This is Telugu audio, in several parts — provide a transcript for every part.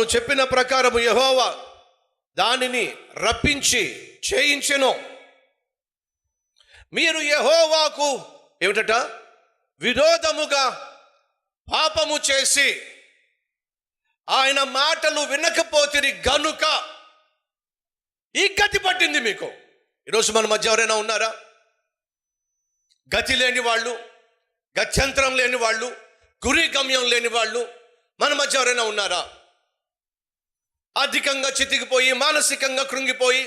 తాను చెప్పిన ప్రకారము యెహోవా దానిని రప్పించి చేయించెను. మీరు యహోవాకు ఏమిటట? విరోధముగా పాపము చేసి ఆయన మాటలు వినకపోతిరి గనుక ఈ గతి పట్టింది మీకు. ఈరోజు మన మధ్య ఎవరైనా ఉన్నారా? గతి లేని వాళ్ళు గత్యంతరం లేని వాళ్ళు గురి గమ్యం లేని వాళ్ళు మన మధ్య ఎవరైనా ఉన్నారా? అధికంగా చితికిపోయి మానసికంగా కృంగిపోయి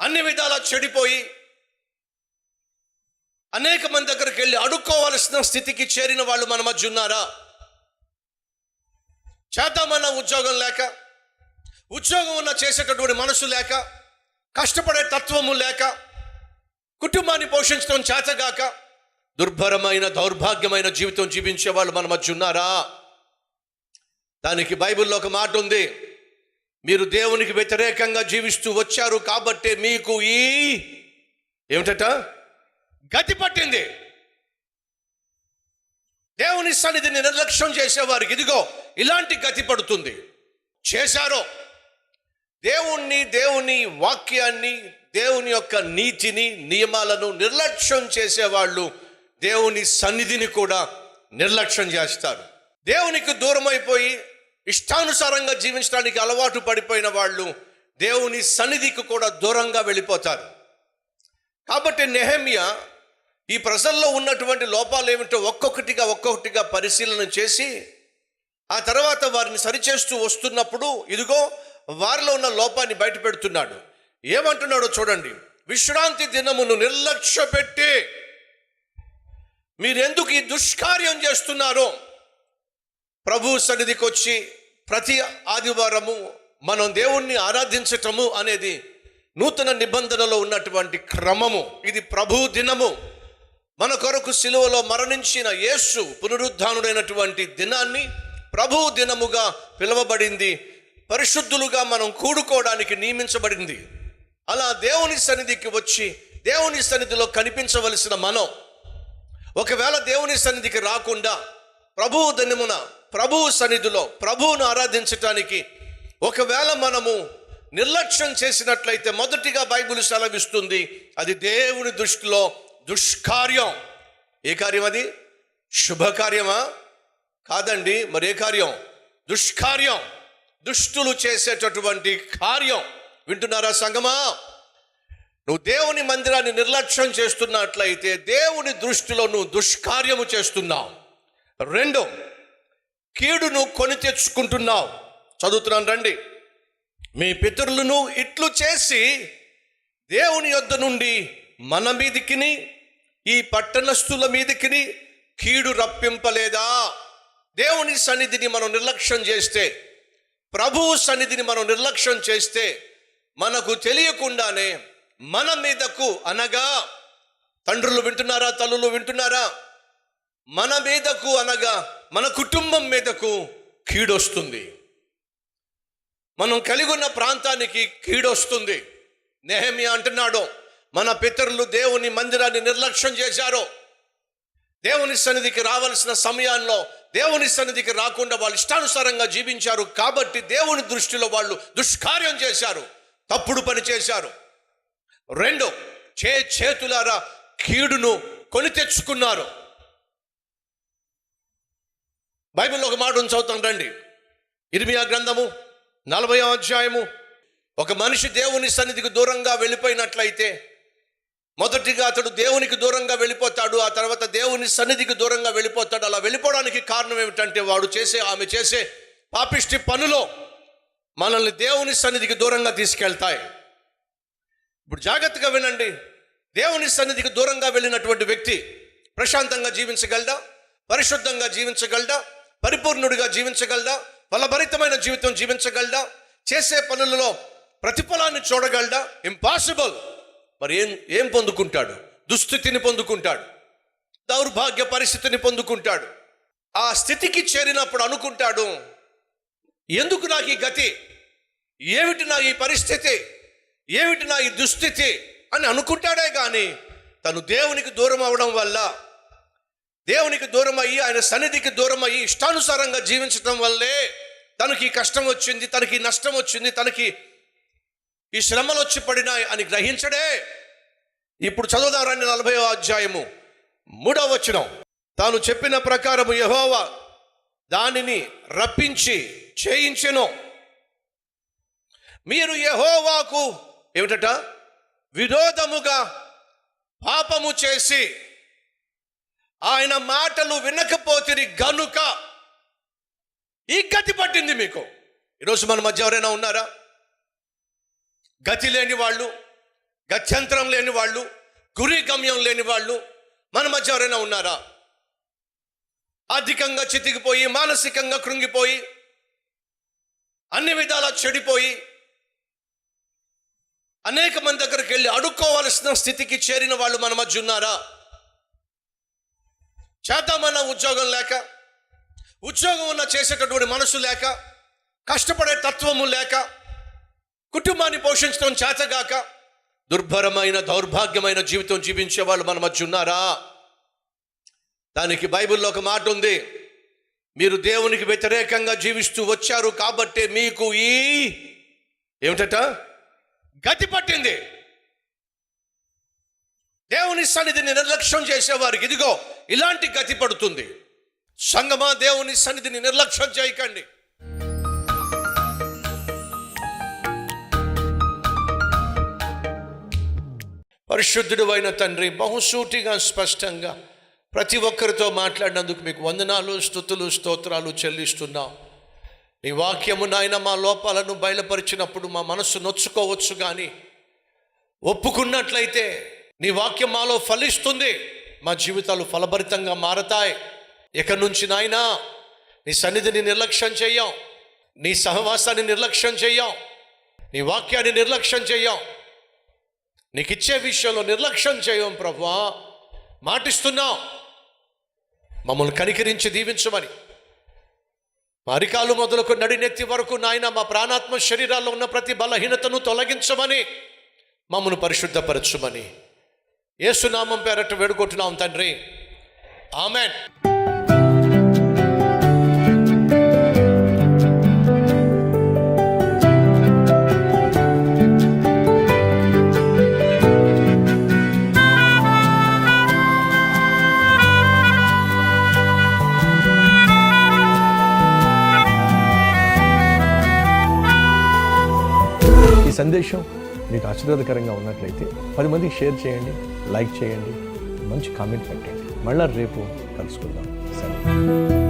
అన్ని విధాలా చెడిపోయి అనేక మంది దగ్గరికి వెళ్ళి అడుక్కోవలసిన స్థితికి చేరిన వాళ్ళు మన మధ్య ఉన్నారా? చేద్దామన్న ఉద్యోగం లేక ఉద్యోగం ఉన్న చేసేటటువంటి మనసు లేక కష్టపడే తత్వము లేక కుటుంబాన్ని పోషించడం చేతగాక దుర్భరమైన దౌర్భాగ్యమైన జీవితం జీవించే వాళ్ళు మన మధ్య ఉన్నారా? దానికి బైబిల్లో ఒక మాట ఉంది. మీరు దేవునికి వ్యతిరేకంగా జీవిస్తూ వచ్చారు కాబట్టి మీకు ఈ ఏమిటట? గతి పట్టింది. దేవుని సన్నిధిని నిర్లక్ష్యం చేసేవారికి ఇదిగో ఇలాంటి గతి పడుతుంది. చేశారో. దేవుణ్ణి దేవుని వాక్యాన్ని దేవుని యొక్క నీతిని నియమాలను నిర్లక్ష్యం చేసేవాళ్ళు దేవుని సన్నిధిని కూడా నిర్లక్ష్యం చేస్తారు. దేవునికి దూరం అయిపోయి ఇష్టానుసారంగా జీవించడానికి అలవాటు పడిపోయిన వాళ్ళు దేవుని సన్నిధికి కూడా దూరంగా వెళ్ళిపోతారు. కాబట్టి నెహమియా ఈ ప్రజల్లో ఉన్నటువంటి లోపాలు ఏమిటో ఒక్కొక్కటిగా ఒక్కొక్కటిగా పరిశీలన చేసి ఆ తర్వాత వారిని సరిచేస్తూ వస్తున్నప్పుడు ఇదిగో వారిలో ఉన్న లోపాన్ని బయటపెడుతున్నాడు ఏమంటున్నాడో చూడండి. విశ్రాంతి దినమును నిర్లక్ష్య పెట్టి మీరెందుకు ఈ దుష్కార్యం చేస్తున్నారో? ప్రభు సన్నిధికి వచ్చి ప్రతి ఆదివారము మనం దేవుణ్ణి ఆరాధించటము అనేది నూతన నిబంధనలో ఉన్నటువంటి క్రమము. ఇది ప్రభు దినము. మన కొరకు సిలువలో మరణించిన యేసు పునరుద్ధానుడైనటువంటి దినాన్ని ప్రభు దినముగా పిలువబడింది. పరిశుద్ధులుగా మనం కూడుకోవడానికి నియమించబడింది. అలా దేవుని సన్నిధికి వచ్చి దేవుని సన్నిధిలో కనిపించవలసిన మనం. ఒకవేళ దేవుని సన్నిధికి రాకుండా ప్రభువు దినమున ప్రభువు సన్నిధిలో ప్రభువును ఆరాధించటానికి ఒకవేళ మనము నిర్లక్ష్యం చేసినట్లయితే మొదటిగా బైబుల్ సెలవిస్తుంది అది దేవుని దృష్టిలో దుష్కార్యం. ఏ కార్యం అది? శుభకార్యమా? కాదండి మరి ఏ కార్యం? దుష్కార్యం. దుష్టులు చేసేటటువంటి కార్యం. వింటున్నారా సంగమా? నువ్వు దేవుని మందిరాన్ని నిర్లక్ష్యం చేస్తున్నట్లయితే దేవుని దృష్టిలో నువ్వు దుష్కార్యము చేస్తున్నావు. రెండు కీడును కొని తెచ్చుకుంటున్నావు. చదువుతున్నాను రండి. మీ పితరులను ఇట్లు చేసి దేవుని యొద్ద నుండి మన మీదికిని ఈ పట్టణస్థుల మీదికిని కీడు రప్పింపలేదా? దేవుని సన్నిధిని మనం నిర్లక్ష్యం చేస్తే ప్రభువు సన్నిధిని మనం నిర్లక్ష్యం చేస్తే మనకు తెలియకుండానే మన మీదకు అనగా తండ్రులు వింటున్నారా తల్లులు వింటున్నారా? మన మీదకు అనగా మన కుటుంబం మీదకు కీడొస్తుంది. మనం కలిగి ఉన్న ప్రాంతానికి కీడొస్తుంది. నెహమి అంటున్నాడు మన పితరులు దేవుని మందిరాన్ని నిర్లక్ష్యం చేశారు. దేవుని సన్నిధికి రావలసిన సమయాల్లో దేవుని సన్నిధికి రాకుండా వాళ్ళు ఇష్టానుసారంగా జీవించారు కాబట్టి దేవుని దృష్టిలో వాళ్ళు దుష్కార్యం చేశారు తప్పుడు పని చేశారు. రెండు చే చేతులారా కీడును కొని తెచ్చుకున్నారు. బైబిల్లో ఒక మాట ఉంది చదువుతాం రండి ఇర్మియా గ్రంథము నలభై అధ్యాయము. ఒక మనిషి దేవుని సన్నిధికి దూరంగా వెళ్ళిపోయినట్లయితే మొదటిగా అతడు దేవునికి దూరంగా వెళ్ళిపోతాడు ఆ తర్వాత దేవుని సన్నిధికి దూరంగా వెళ్ళిపోతాడు. అలా వెళ్ళిపోవడానికి కారణం ఏమిటంటే వాడు చేసే ఆమె చేసే పాపిష్టి పనులో మనల్ని దేవుని సన్నిధికి దూరంగా తీసుకెళ్తాయి. ఇప్పుడు జాగ్రత్తగా వినండి. దేవుని సన్నిధికి దూరంగా వెళ్ళినటువంటి వ్యక్తి ప్రశాంతంగా జీవించగలడా? పరిశుద్ధంగా జీవించగలడా? పరిపూర్ణుడిగా జీవించగలడా? ఫలభరితమైన జీవితం జీవించగలడా? చేసే పనులలో ప్రతిఫలాన్ని చూడగలడా? ఇంపాసిబుల్ మరి ఏం ఏం పొందుకుంటాడు? దుస్థితిని పొందుకుంటాడు. దౌర్భాగ్య పరిస్థితిని పొందుకుంటాడు. ఆ స్థితికి చేరినప్పుడు అనుకుంటాడు ఎందుకు నాకు ఈ గతి? ఏమిటి నా ఈ పరిస్థితి? ఏమిటి నా ఈ దుస్థితి? అని అనుకుంటాడే కానీ తను దేవునికి దూరం అవడం వల్ల దేవునికి దూరం అయ్యి ఆయన సన్నిధికి దూరం అయ్యి ఇష్టానుసారంగా జీవించడం వల్లే తనకి కష్టం వచ్చింది తనకి నష్టం వచ్చింది తనకి ఈ శ్రమలు వచ్చి పడినాయి అని గ్రహించడే. ఇప్పుడు చదువుదారాన్ని నలభై అధ్యాయము. మూడవ వచనం. తాను చెప్పిన ప్రకారము యహోవా దానిని రప్పించి చేయించెను. మీరు యహోవాకు ఏమిటట? విరోధముగా పాపము చేసి ఆయన మాటలు వినకపోతిరి గనుక ఈ గతి పట్టింది మీకు. ఈరోజు మన మధ్య ఎవరైనా ఉన్నారా? గతి లేని వాళ్ళు గత్యంతరం లేని వాళ్ళు గురి గమ్యం లేని వాళ్ళు మన మధ్య ఎవరైనా ఉన్నారా? ఆర్థికంగా చితికిపోయి మానసికంగా కృంగిపోయి అన్ని విధాలా చెడిపోయి అనేక మంది దగ్గరికి వెళ్ళి అడుక్కోవాల్సిన స్థితికి చేరిన వాళ్ళు మన మధ్య ఉన్నారా? చేద్దామన్న ఉద్యోగం లేక ఉద్యోగం ఉన్న చేసేటటువంటి మనసు లేక కష్టపడే తత్వము లేక కుటుంబాన్ని పోషించడం చేతగాక దుర్భరమైన దౌర్భాగ్యమైన జీవితం జీవించే వాళ్ళు మన మధ్య ఉన్నారా? దానికి బైబిల్లో ఒక మాట ఉంది. మీరు దేవునికి వ్యతిరేకంగా జీవిస్తూ వచ్చారు కాబట్టి మీకు ఈ ఏమిటట? గతి పట్టింది. దేవుని సన్నిధిని నిర్లక్ష్యం చేసేవారికి ఇదిగో ఇలాంటి గతి పడుతుంది. సంగమా దేవుని సన్నిధిని నిర్లక్ష్యం చేయకండి. పరిశుద్ధుడు అయిన తండ్రి బహుసూటిగా స్పష్టంగా ప్రతి ఒక్కరితో మాట్లాడినందుకు మీకు వందనాలు స్థుతులు స్తోత్రాలు చెల్లిస్తున్నాం. నీ వాక్యము నాయన మా లోపాలను బయలుపరిచినప్పుడు మా మనస్సు నొచ్చుకోవచ్చు కానీ ఒప్పుకున్నట్లయితే నీ వాక్యం మాలో ఫలిస్తుంది. మా జీవితాలు ఫలభరితంగా మారతాయి. ఇక నుంచి నాయనా నీ సన్నిధిని నిర్లక్ష్యం చెయ్యం నీ సహవాసాన్ని నిర్లక్ష్యం చెయ్యం నీ వాక్యాన్ని నిర్లక్ష్యం చెయ్యం నీకు ఇచ్చే విషయంలో నిర్లక్ష్యం చేయం ప్రభువా మాటిస్తున్నాం. మమ్మల్ని కనికరించి దీవించమని. మా అరికాలు మొదలుకు నడినెత్తి వరకు నాయన మా ప్రాణాత్మ శరీరాల్లో ఉన్న ప్రతి బలహీనతను తొలగించమని మమ్మను పరిశుద్ధపరచుమని. ఏసునామం పేరట్టు వేడుకుంటున్నాం తండ్రి. ఆమెన్. ఈ సందేశం మీకు ఆశీర్వాదకరంగా ఉన్నట్లయితే పది మందికి షేర్ చేయండి. లైక్ చేయండి మంచి కామెంట్ పెట్టండి. మళ్ళీ రేపు కలుసుకుందాం. సరే.